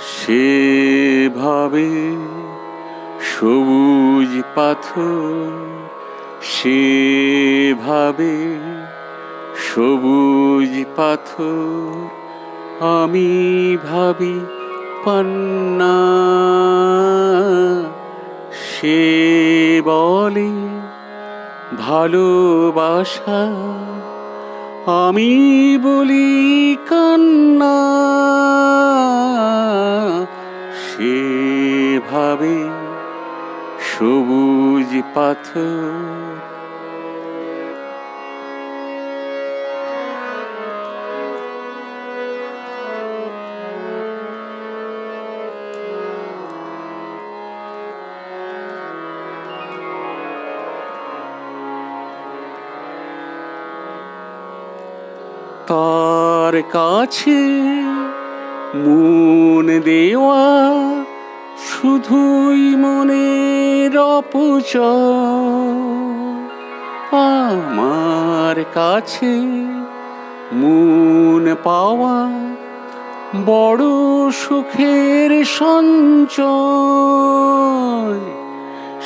সে ভাবে সবুজ পাথর সেভাবে সবুজ পাথর, আমি ভাবি পান্না। সে বলে, ভালোবাসা, আমি বলি কান্না। সবুজ পাথর। তার কাছে মন দেওয়া শুধুই মনের অপচয়। আমার কাছে মন পাওয়া বড় সুখের সঞ্চয়।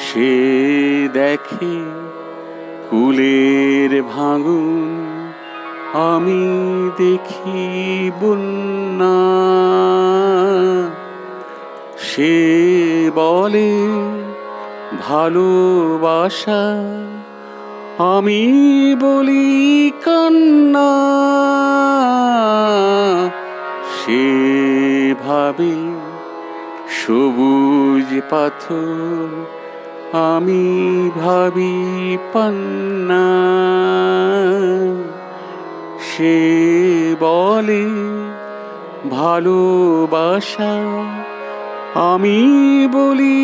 সে দেখে কুলের ভাঙুন আমি দেখি বন্যা। সে বলে, ভালোবাসা আমি বলি কান্না, সে ভাবে সবুজ পাথর আমি ভাবি পান্না, সে বলে, ভালোবাসা আমি বলি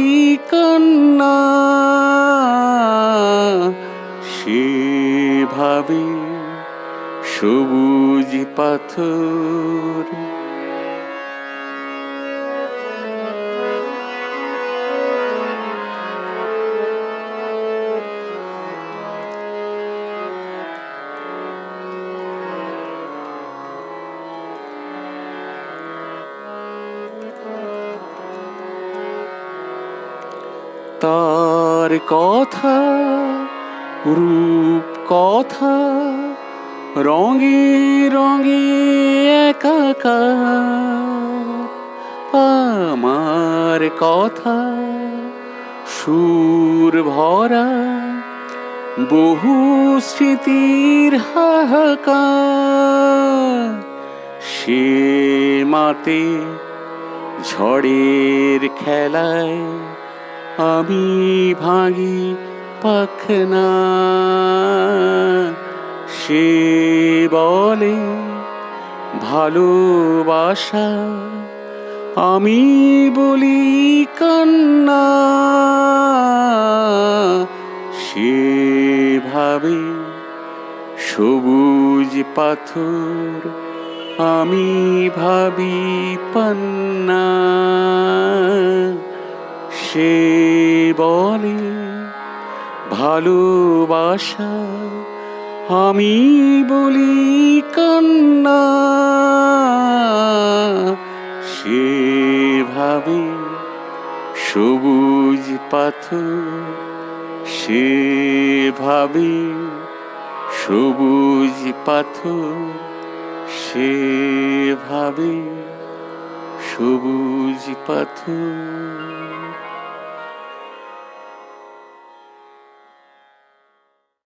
সে ভাবে সবুজ পাথর তার কথা, রূপ কথা, রঙে রঙে একাকার। আমার কথা, সুর ভরা, বহু স্মৃতির সে মাতে ঝড়ের খেলায় আমি ভাঙি পাখনা। সে বলে, ভালোবাসা আমি বলি কান্না। সে ভাবে, সবুজ পাথর আমি ভাবি পান্না। সে বলে, ভালোবাসা আমি বলি কান্না সে ভাবে সবুজ পাথর সে ভাবে সবুজ পাথর সে ভাবে সবুজ পাথর।